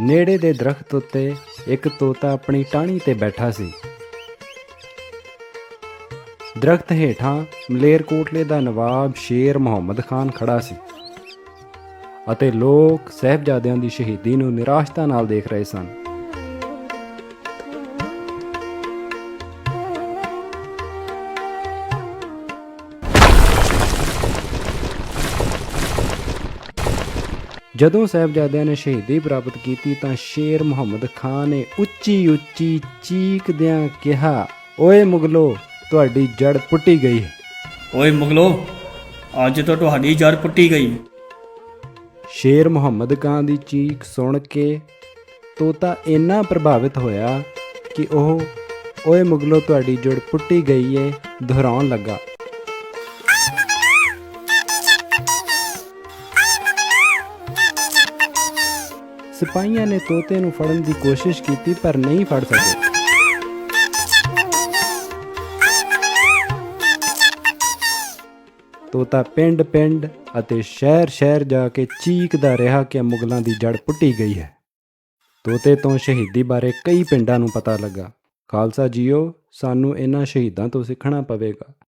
ਨੇੜੇ ਦੇ ਦਰਖਤ ਉੱਤੇ ਇੱਕ ਤੋਤਾ ਆਪਣੀ ਟਾਹਣੀ ਤੇ ਬੈਠਾ ਸੀ। ਦਰਖਤ ਹੇਠਾਂ ਮਲੇਰਕੋਟਲੇ ਦਾ ਨਵਾਬ ਸ਼ੇਰ ਮੁਹੰਮਦ ਖਾਨ ਖੜਾ ਸੀ ਅਤੇ ਲੋਕ ਸਹਿਬਜ਼ਾਦਿਆਂ ਦੀ ਸ਼ਹੀਦੀ ਨੂੰ ਨਿਰਾਸ਼ਤਾ ਨਾਲ ਦੇਖ ਰਹੇ ਸਨ। ਜਦੋਂ ਸਹਿਬਜ਼ਾਦਿਆਂ ਨੇ ਸ਼ਹੀਦੀ ਪ੍ਰਾਪਤ ਕੀਤੀ ਤਾਂ ਸ਼ੇਰ ਮੁਹੰਮਦ ਖਾਨ ਨੇ ਉੱਚੀ ਉੱਚੀ ਚੀਕਦਿਆਂ ਕਿਹਾ ਓਏ ਮੁਗਲੋ ਤੁਹਾਡੀ ਜੜ ਪੁੱਟੀ ਗਈ ਹੈ। ਓਏ ਮੁਗਲੋ ਅੱਜ ਤੋਂ ਤੁਹਾਡੀ ਜੜ ਪੁੱਟੀ ਗਈ ਸ਼ੇਰ ਮੁਹੰਮਦ ਖਾਨ ਦੀ ਚੀਕ ਸੁਣ ਕੇ ਤੋਤਾ ਇੰਨਾ ਪ੍ਰਭਾਵਿਤ ਹੋਇਆ ਕਿ ਉਹ ਓਏ ਮੁਗਲੋ ਤੁਹਾਡੀ ਜੜ ਪੁੱਟੀ ਗਈ ਏ ਦੁਹਰਾਉਣ ਲੱਗਾ। ਸਿਪਾਹੀਆਂ ਨੇ ਤੋਤੇ ਨੂੰ ਫੜਨ ਦੀ ਕੋਸ਼ਿਸ਼ ਕੀਤੀ, ਪਰ ਨਹੀਂ ਫੜ ਸਕੇ। ਤੋਤਾ ਪਿੰਡ ਪਿੰਡ ਅਤੇ ਸ਼ਹਿਰ ਸ਼ਹਿਰ ਜਾ ਕੇ ਚੀਕਦਾ ਰਿਹਾ ਕਿ ਮੁਗਲਾਂ ਦੀ ਜੜ ਪੁੱਟੀ ਗਈ ਹੈ। ਤੋਤੇ ਤੋਂ ਸ਼ਹੀਦੀ ਬਾਰੇ ਕਈ ਪਿੰਡਾਂ ਨੂੰ ਪਤਾ ਲੱਗਾ। ਖਾਲਸਾ ਜੀਓ, ਸਾਨੂੰ ਇਹਨਾਂ ਸ਼ਹੀਦਾਂ ਤੋਂ ਸਿੱਖਣਾ ਪਵੇਗਾ।